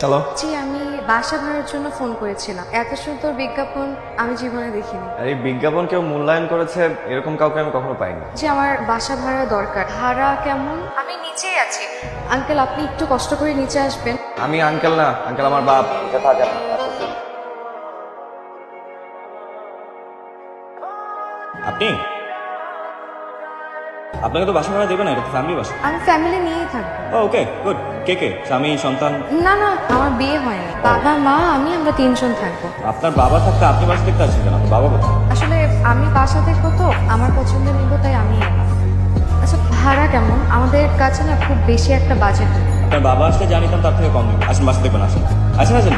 চলো। জি আমি বাসা ভাড়ার জন্য ফোন করেছিলাম। এত সুন্দর বিজ্ঞাপন আমি জীবনে দেখিনি। আর এই বিজ্ঞাপন কেউ মূল্যায়ন করেছে এরকম কাউকে আমি কখনো পাইনি। যে আমার বাসা ভাড়া দরকার। ভাড়া কেমন? আমি নিচেই আছি। আঙ্কেল আপনি একটু কষ্ট করে নিচে আসবেন। আমি আঙ্কেল না আঙ্কেল আমার বাপ। আপনি? আপনাকে তো বাসা ভাড়া দেবে না এটা তো ফ্যামিলি বাসা। আমি ফ্যামিলি নিয়েই থাকব। ওকে গুড কে কে? স্বামী সন্তান? না না আমার বিয়ে হয়নি। বাবা মা আমি আমরা তিনজন থাকব। আপনার বাবা থাকতে আপনি বাসা দেখতে আসছেন কেন? বাবা কোথায়? আসলে আমি বাসা দেখব তো আমার পছন্দ নিবো তাই আমি আচ্ছা ভাড়া কেমন? আমাদের কাছে না খুব বেশি একটা বাজেট আপনার বাবা আসলে জানিতাম তার থেকে কম নেবে আসেন বাসা দেখবেন আসেন। আসেন আসেন।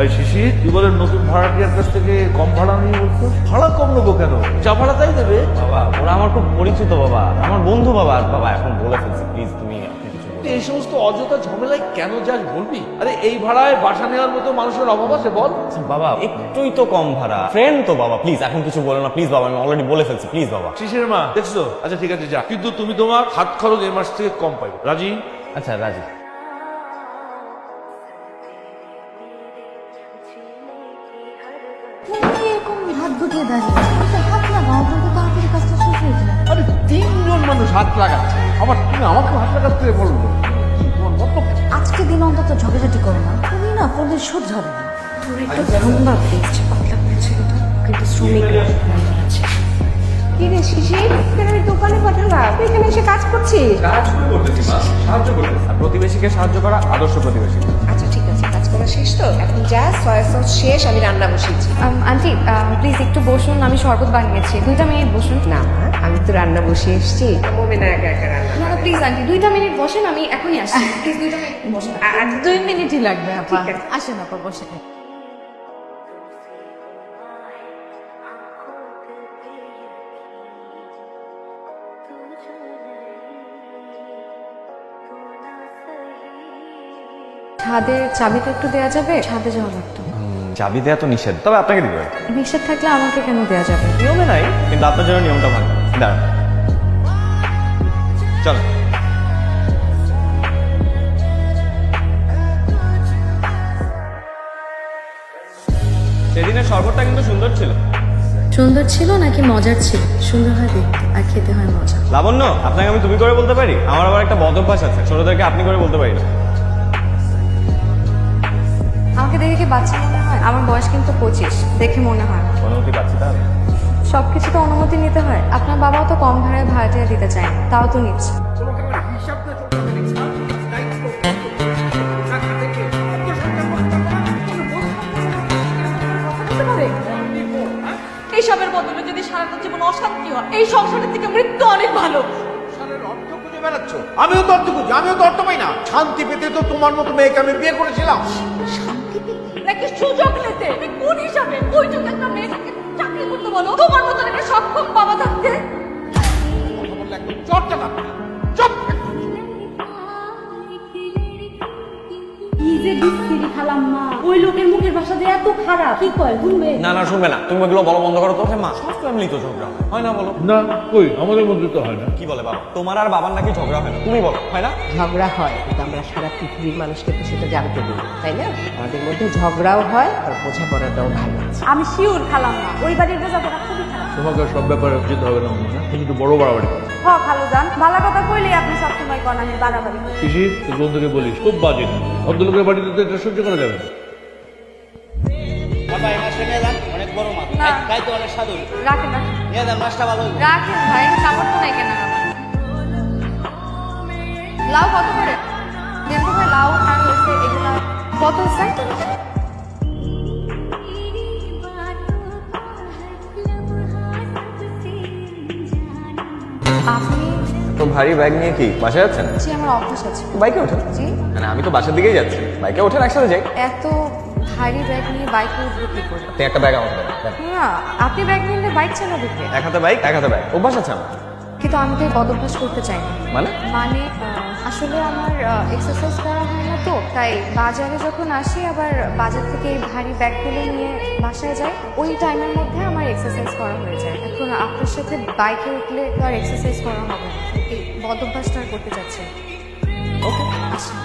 এই শিশির তুই বলে নতুন ভাড়াটিয়ার কাছ থেকে কম ভাড়া নিয়ে বলছো? ভাড়া কম নেব কেন? যা ভাড়া তাই দেবে। বাবা ওরা আমার খুব পরিচিত বাবা। আমার বন্ধু বাবা। আর বাবা এখন বলে ফেলছি প্লিজ তুমি এই সমস্ত অযথা ঝামেলায় কেন যাস বলবি? আরে এই ভাড়ায় বাসা নেওয়ার মতো মানুষের অভাব আছে বল। আচ্ছা, বাবা একটুই তো কম ভাড়া। ফ্রেন্ড তো বাবা প্লিজ এখন কিছু বলো না প্লিজ বাবা আমি অলরেডি বলে ফেলছি প্লিজ বাবা। শিশির মা দেখছ? আচ্ছা ঠিক আছে যা। কিন্তু তুমি তোমার হাত খরচ এই মাস থেকে কম পাইবে। রাজি? আচ্ছা রাজি। আবার তুমি আমাকে হাত লাগাতে বলব? কি তোমার মতলব আজকে দিন অন্তত ঝগড়াঝাটি করো না। তুমি না করলে সুদ হবে না। তোর একটু ঠান্ডা পেয়েছে পাতলা ছেলেটা কিন্তু শ্রমিকরা আছে কি রে শিশির কেন দোকানে পাঠালাম। তুই এখানে এসে কাজ করছিস? কাজ করতেছি মা। সাহায্য করতেছি প্রতিবেশীকে সাহায্য করা আদর্শ প্রতিবেশী। আচ্ছা করা শেষ তো? এখন যা সয়া সস শেষ আমি রান্না বসিয়েছি। আন্টি প্লিজ একটু বসুন আমি শরবত বানিয়েছি। দুইটা মিনিট বসুন। না আমি তো রান্না বসিয়ে এসেছি। মোমেনা একা একা রান্না না প্লিজ আন্টি দুইটা মিনিট বসেন আমি এখনই আসছি। প্লিজ দুইটা মিনিট বসুন। দুই মিনিটই লাগবে আপা। আসেন আপা বসে। ছাদের চাবিটা একটু দেওয়া যাবে? ছাদে যাওয়া লাগতো। চাবি দেওয়া তো নিষেধ। তবে আপনাকে দিবে নিষেধ থাকলে আমাকে কেন দেওয়া যাবে? নিয়মে নাই কিন্তু আপনার জন্য নিয়মটা ভালো। দাঁড়ান। চল। সেদিনের শরবতটা কিন্তু সুন্দর ছিল। সুন্দর ছিল নাকি মজার ছিল? সুন্দর হয় দেখতে আর খেতে হয় মজা। লাবণ্য আপনাকে আমি তুমি করে বলতে পারি? আমার আবার একটা বদ অভ্যাস আছে ছোটদেরকে আপনি করে বলতে পারি না। আমাকে দেখে কি বাচ্চা মনে হয়? আমার বয়স কিন্তু পঁচিশ দেখে মনে হয়। অনুমতি পাচ্ছি সব কিছু তো অনুমতি নিতে হয়। আপনার বাবাও তো কম ভাড়ায় ভাড়াটিয়া দিতে চায় না তাও তো নিচ্ছে এইসবের বদলে যদি সারাটা জীবন অশান্তি হয় এই সংসারের থেকে মৃত্যু অনেক ভালো। অর্থ খুঁজে বেড়াচ্ছ? আমিও তো অর্থ খুঁজি আমিও তো অর্থ পাই না। শান্তি পেতে তো তোমার মতো মেয়েকে আমি বিয়ে করেছিলাম। সক্ষম বাবা থাকতে কথা বললে একদম চটটা না চুপ কি যে খালাম মা ওই লোকের মুখের ভাষা যে এত খারাপ কি কয় শুনবে? না না শুনবে না। তুমি ওগুলো বলো বন্ধ করো তো মা। সব ফ্যামিলি তো ঝগড়া হয়। হয় না বলো? না কই? আমাদের মধ্যে তো হয় না। কি বলে বাবা? তোমার আর বাবার নাকি ঝগড়া হয় না। তুমি বলো হয় না? ঝগড়া হয় কিন্তু আমরা সারা পৃথিবীর মানুষকে তো সেটা জানতে দিই না, তাই না? আমাদের মধ্যে ঝগড়াও হয় আর বোঝাপড়াটাও ভালো আছে। আমি শিওর খালাম না ওই বাড়ির বোঝাপড়া খুবই খারাপ। তোমাকে সব ব্যাপারে যেতে হবে না মনে তুমি তো বড় বাড়াবাড়ি করো। হ খালু ভালো কথা কইলে আপনি সবসময় কন আমি বাড়াবাড়ি শিশির তোর বন্ধুকে বলিস খুব বাজে। ভদ্রলোকের বাড়িতে তো এটা সহ্য করা যাবে না। বাবা যান অনেক বড় মাছ। না। খাই- খাইতে অনেক স্বাদু রাখেন রাখেন। নিয়ে যান মাছটা ভালো। রাখেন ভাই সামর্থ্য নাই কেন লাউ কত করে? দেখো ভাই লাউ আর হচ্ছে এগুলা কত আপনি? তো ভারী ব্যাগ নিয়ে কি বাসে যাচ্ছেন? জি আমার অফিস আছে। বাইকে ওঠেন? জি। মানে আমি তো বাসার দিকেই যাচ্ছি। বাইকে ওঠেন একসাথে যাই? এত ভারী ব্যাগ নিয়ে বাইকে উঠবো কি করে? আপনি একটা ব্যাগ আমাকে দেন। না আপনি ব্যাগ নিলে বাইক চালাবে কে? এক হাতে বাইক এক হাতে ব্যাগ অভ্যাস আছে আমার? কিন্তু আমি তো এই বদভ্যাস করতে চাই না। মানে? মানে আসলে আমার এক্সারসাইজ করা হয় না তো তাই বাজারে যখন আসি আবার বাজার থেকে এই ভারী ব্যাগগুলো নিয়ে বাসায় যাই ওই টাইমের মধ্যে আমার এক্সারসাইজ করা হয়ে যায়। এখন আপনার সাথে বাইকে উঠলে তো আর এক্সারসাইজ করা হবে না এই বদভ্যাসটা করতে চাচ্ছি ওকে আসুন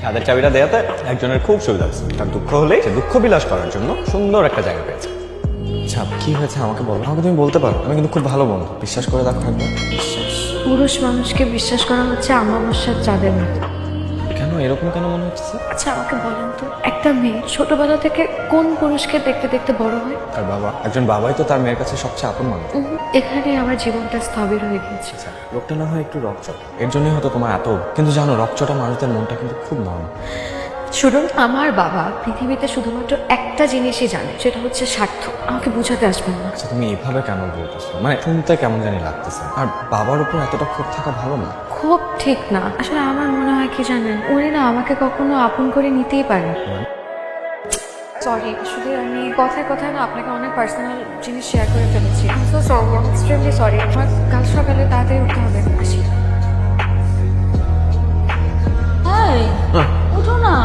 ছাদের চাবিটা দেয়াতে একজনের খুব সুবিধা হয়েছে। তার দুঃখ হলে সে দুঃখ বিলাস করার জন্য সুন্দর একটা জায়গা পেয়েছে। আচ্ছা কি হয়েছে আমাকে বলো? আমাকে তুমি বলতে পারো। আমি কিন্তু খুব ভালো বন্ধু। বিশ্বাস করে দেখো একবার। পুরুষ মানুষকে বিশ্বাস করা হচ্ছে আমাবস্যার চাঁদের মতো কেন? এরকম কেন মনে হচ্ছে? আচ্ছা আমাকে বলেন তো একটা মেয়ে ছোটবেলা থেকে কোন পুরুষকে দেখতে দেখতে বড় হয়? তার বাবা একজন বাবাই তো তার মেয়ের কাছে সবচেয়ে আপন মানুষ। এখানে আমার জীবনটা স্থবির হয়ে গিয়েছে। আচ্ছা লোকটা না হয় একটু রকচট। এর জন্যই হয়তো তোমার এত কিন্তু জানো রকচটা মানুষদের মনটা কিন্তু খুব নরম। শুনুন আমার বাবা পৃথিবীতে শুধুমাত্র একটা জিনিসই জানে সেটা হচ্ছে স্বার্থ। আমাকে বোঝাতে আসবেন না। আচ্ছা তুমি এভাবে কেন বলতেছো? মানে শুনতে কেমন জানি লাগতেছে। আর বাবার উপর এতটা ক্ষোভ থাকা ভালো না? খুব ঠিক না। আসলে আমার মনে হয় কি জানেন উনি না আমাকে কখনো আপন করে নিতেই পারেন। সরি আসলে আমি কথায় কথায় না আপনাকে অনেক পার্সোনাল জিনিস শেয়ার করে ফেলেছি। সো সরি এক্সট্রিমলি সরি আমার কাল সকালে তাড়াতাড়ি উঠতে হবে। আসি এই উঠো না।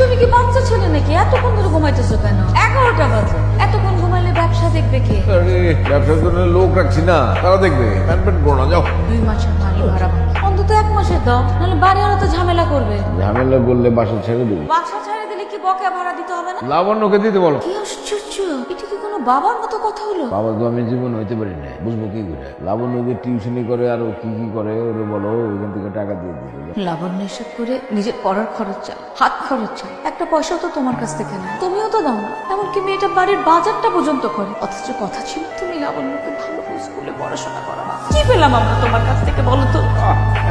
তুমি কি বাচ্চা ছেলে নাকি? এতক্ষণ ধরে ঘুমাইতেছো কেন? এগারোটা বাজে। এতক্ষণ ঘুমাইলে ব্যবসা দেখবে কে? আরে ব্যবসার জন্য লোক রাখছি না। তারা দেখবে। প্যান্ট প্যান্ট করো না যাও। দুই মাসের বাড়ি ভাড়া। অন্তত এক মাসের দাও নাহলে বাড়িওয়ালা তো ঝামেলা করবে। ঝামেলা করলে বাসা ছেড়ে দেবো। বাসা ছেড়ে দিলে কি বকেয়া ভাড়া দিতে হবে না? লাবণ্যকে দিতে বলো। কি আশ্চর্য! এটা কি কোনো বাবার মতো কথা হলো? বাবা তো আমি জীবন হইতে পারি না বুঝব কি করে? লাবণ্য যে টিউশনি করে আর ও কি কি করে ওরে বলো ওইখান থেকে টাকা দিয়ে দিবে। লাবণ্য হিসাব করে নিজের পড়ার খরচ চাল হাত খরচ চাল। একটা পয়সাও তো তোমার কাছ থেকে না তুমিও তো দাও না। এমনকি মেয়েটা বাড়ির বাজারটা পর্যন্ত করে। অথচ কথা ছিল তুমি লাবণ্যকে ভালো করে স্কুলে পড়াশোনা করাবা কি পেলাম আমরা তোমার কাছ থেকে বলো তো?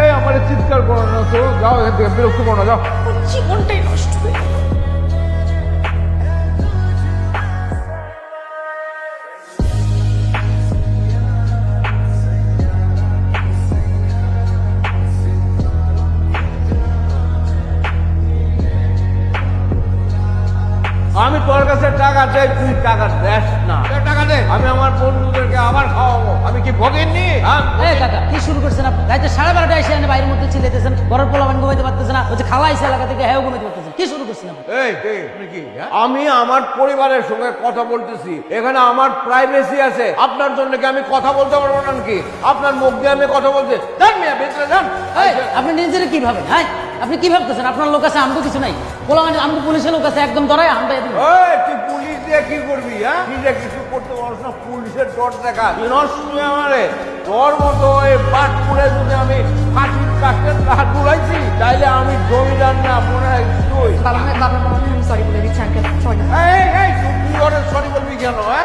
এই আমার চিৎকার করো না তো যাও এখান থেকে বিরক্ত করো না যাও। জীবনটাই নষ্ট হয়ে চাই তুই টাকা দেস না। টাকা দে। আমি আমার বন্ধুদেরকে আবার খাওয়াবো। আমি কি ভগেননি হ্যাঁ এই কাকা কি শুরু করছেন আপনি? রাইতে সাড়ে বারোটা এসে এনে বাইরের মধ্যে চিলেতেছেন ঘরের পোলাবান ঘুমাইতে পারতেছে না হচ্ছে খালা এসে এলাকা থেকে হ্যাঁ ঘুমাইতে পারতেছেন। কি শুরু করছেন এই কি হ্যাঁ? আমি আমার পরিবারের সঙ্গে কথা বলতেছি। এখানে আমার প্রাইভেসি আছে। আপনার জন্য কি আমি কথা বলতে পারব না নাকি? আপনার মুখ দিয়ে আমি কথা বলতে যান মিয়া ভেতরে যান। আপনি নিজের কি ভাবেন হ্যাঁ? আপনি কি ভাবতেছেন? আপনার লোক আছে আমগো কিছু নাই। পোলাবান আমগো পুলিশের লোক আছে একদম ধরায় আমরা তুই পুলিশ দিয়ে কি করবি হ্যাঁ? নিজে কিছু করতে পারছ না পুলিশের ডর দেখা। নষ্ট তুই আমারে। তোর মতো এই বাটপুরে যদি আমি ফাঁসির কাস্টের হাত ডুলাইছি তাইলে আমি জমিদার না মনে হয় তুই সরি বলে দিচ্ছি আঙ্কেল সরি এই এই তুই ওরে সরি বলবি কেন হ্যাঁ?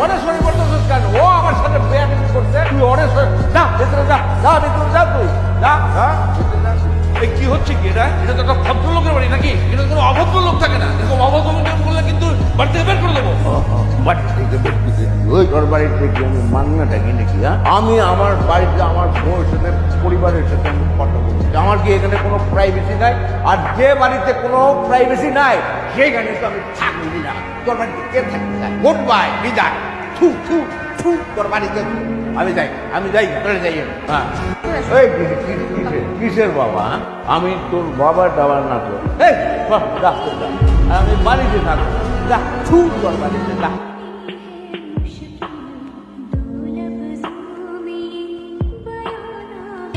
ওরে সরি বলতেছিস কেন? ও আমার সাথে ব্যাট করছে। তুই ওরে সরি যা ভেতরে যা যা ভেতরে যা তুই। যা হ্যাঁ? কি হচ্ছে কি এটা? এটা তো একটা ভদ্রলোকের বাড়ি নাকি? এটা তো কোনো অভদ্র বাড়ির থেকে আমি মাংনাটা কি নাকি হ্যাঁ আমি আমার বাড়িতে আমার বউয়ের সাথে, পরিবারের সাথে আমি কথা বলছি। আমার কি এখানে কোনো প্রাইভেসি নাই? আর যে বাড়িতে কোনো প্রাইভেসি নাই, সেইখানে তো আমি থাকবি না তোর বাড়িতে কে থাকতে চায়? গুড বাই বিদায়। থু থু থু, তোর বাড়িতে আমি যাই আমি যাই তোরে যাই হ্যাঁ। কি- কি- কিসের- বাবা হ্যাঁ? আমি তোর বাবার দাবার না যা। আমি বাড়িতে থাকব। যা, থু, তোর বাড়িতে যা।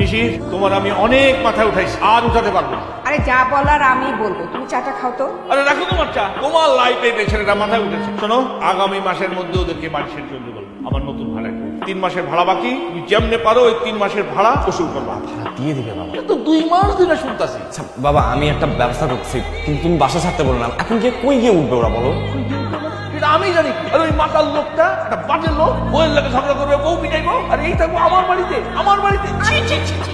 শিশির তোমার আমি অনেক মাথায় উঠাইছি আর উঠাতে পারব না। আরে যা বলার আমি বলব। তুমি চাটা খাও তো। আরে রাখো তোমার চা। তোমার লাইফে এই ছেলেটা মাথায় উঠেছে। শোনো আগামী মাসের মধ্যে ওদেরকে বাড়ি ছেড়ে চলতে বলব আমার নতুন ভাড়া তিন মাসের ভাড়া বাকি তুমি যেমনে পারো ওই তিন মাসের ভাড়া ওসুল করবা। ভাড়া দিয়ে দিবে বাবা। তো দুই মাস দিনে শুনতাছি। আচ্ছা বাবা আমি একটা ব্যবসা করছি কিন্তু তুমি বাসা ছাড়তে বলো না। এখন গিয়ে কই গিয়ে উঠবে ওরা বলো? এটা আমি জানি। আর ওই মাতাল লোকটা একটা বাজে লোক বইয়ের লাগে ঝগড়া করবে বউ পিটাইবো আর এই থাকব আমার বাড়িতে আমার বাড়িতে।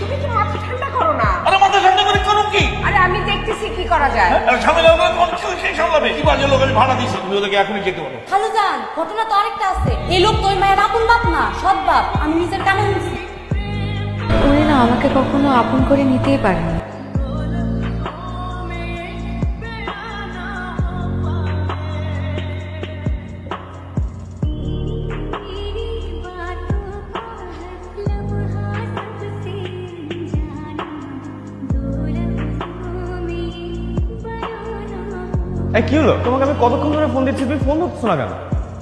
তুমি তো মাথা ঠান্ডা করো না? আরে মাথা ঠান্ডা করে করুন কি? আরে আমি দেখতেছি কি করা যায়। আর ঝামেলা হলে কোন সেই সামলাবে। কি বাজে লোক আমি ভাড়া দিয়েছি তুমি ওদেরকে এখনই যেতে বলো। খালু যান ঘটনা তো আরেকটা আছে। এই লোক তো ওই মায়ের আপন বাপ না সৎ বাপ। আমি নিজের কানে শুনছি। উনি না আমাকে কখনো আপন করে নিতেই পারেন। কি হলো? তোমাকে আমি কতক্ষণ ধরে ফোন দিচ্ছি? তুমি ফোন ধরছো না কেন?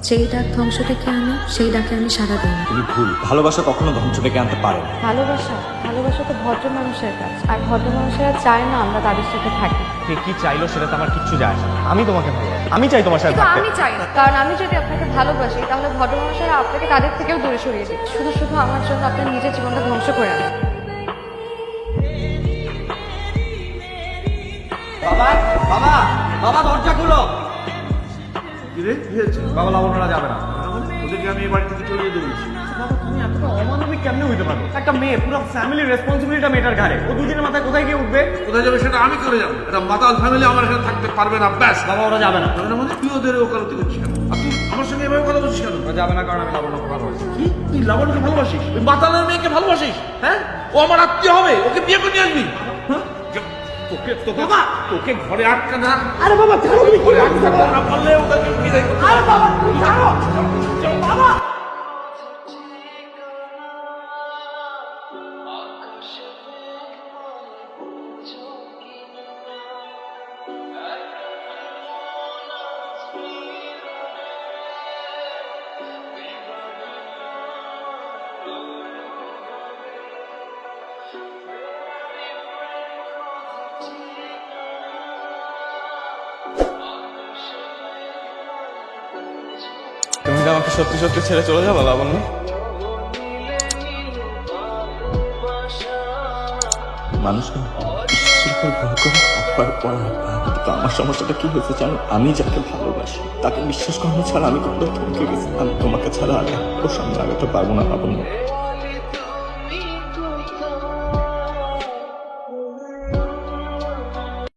যেই ডাক ধ্বংস ডেকে আনে সেই ডাকে আমি সারা দিই। না তুমি ভুল। ভালোবাসা কখনো ধ্বংস ডেকে আনতে পারে না। ভালোবাসা ভালোবাসা তো ভদ্র মানুষের কাজ। আর ভদ্র মানুষেরা চায় না আমরা তাদের সাথে থাকি। কে কি চাইলো সেটা তো আমার কিচ্ছু যায় আসে না। আমি তোমাকে ভালোবাসি। আমি চাই তোমার সাথে কিন্তু থাকতে। আমি চাই না। কারণ আমি যদি আপনাকে ভালোবাসি তাহলে ভদ্র মানুষেরা আপনাকে তাদের থেকেও দূরে সরিয়ে দেবে। শুধু শুধু আমার জন্য আপনার নিজের জীবনটা ধ্বংস করে নেন বাবা বাবা! বাবা দরজা খুলো। কিরে? কি হয়েছে? বাবা লাবণ্যরা যাবে না। ওদেরকে আমি এই বাড়ি থেকে চলে যেতে বলেছি বাবা তুমি এতটা অমানবিক কেমনে হইতে পারো? একটা মেয়ে পুরো ফ্যামিলির রেসপন্সিবিলিটি মেয়েটার ঘাড়ে। ও দুদিনের মাথায় কোথায় গিয়ে উঠবে? কোথায় যাবে সেটা আমি করে যাব। এটা মাতাল ফ্যামিলি আমার এখানে থাকতে পারবে না ব্যাস। বাবা ওরা যাবে না। মানে তুই ওদের ওকালতি করছিস কেন? আর তুই আমার সঙ্গে এভাবে কথা বলছিস কেন? ওরা যাবে না কারণ আমি লাবণ্যকে ভালোবাসি। কি? তুই লাবণকে ভালোবাসিস? ওই মাতালের মেয়েকে ভালোবাসিস? হ্যাঁ? ও আমার আত্মীয় হবে ওকে বিয়ে করে নিয়ে আসবি। হ্যাঁ? তোকে তোকে তোকে ঘরে আটকা না। আরে বাবা ঘরে আটকা না। বললে ওদেরকে আরে বাবা তুমি ছাড়ো। বাবা! আমাকে সত্যি সত্যি ছেড়ে চলে যাব, লাবণ্য? না। আমার সমস্যাটা কি হয়েছে জানো? আমি যাকে ভালোবাসি, তাকে বিশ্বাস করানো ছাড়া আমি কোথাও থমকে গেছি। আমি তোমাকে ছাড়া আর প্রসঙ্গে সামনে আগাতে পারব না, লাবণ্য।